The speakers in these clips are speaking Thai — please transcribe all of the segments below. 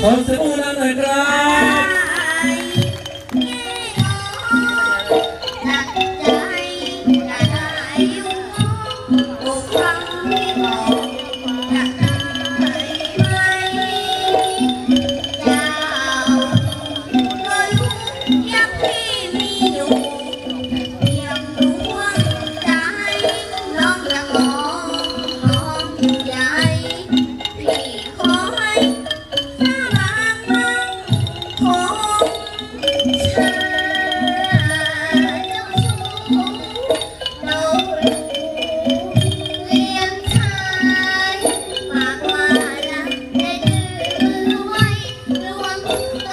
ขอเสียงปรบมือดังหน่อยครับพี่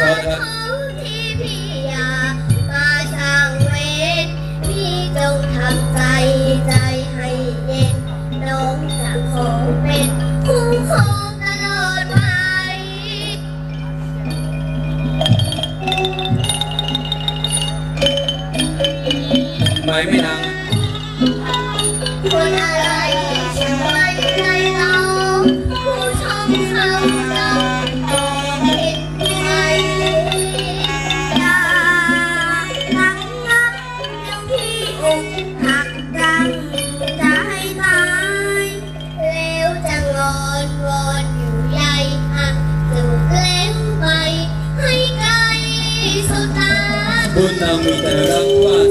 บ้าเขาที่พี่อยากมาช่างเวทพี่จงทำใจใจให้เย็นน้องจะขอเป็นคู่ครองตลอดไปไม่ไม่ดังคนอะไรช่วยใจเราผู้ชมเขาเรา kunna mu tarrafa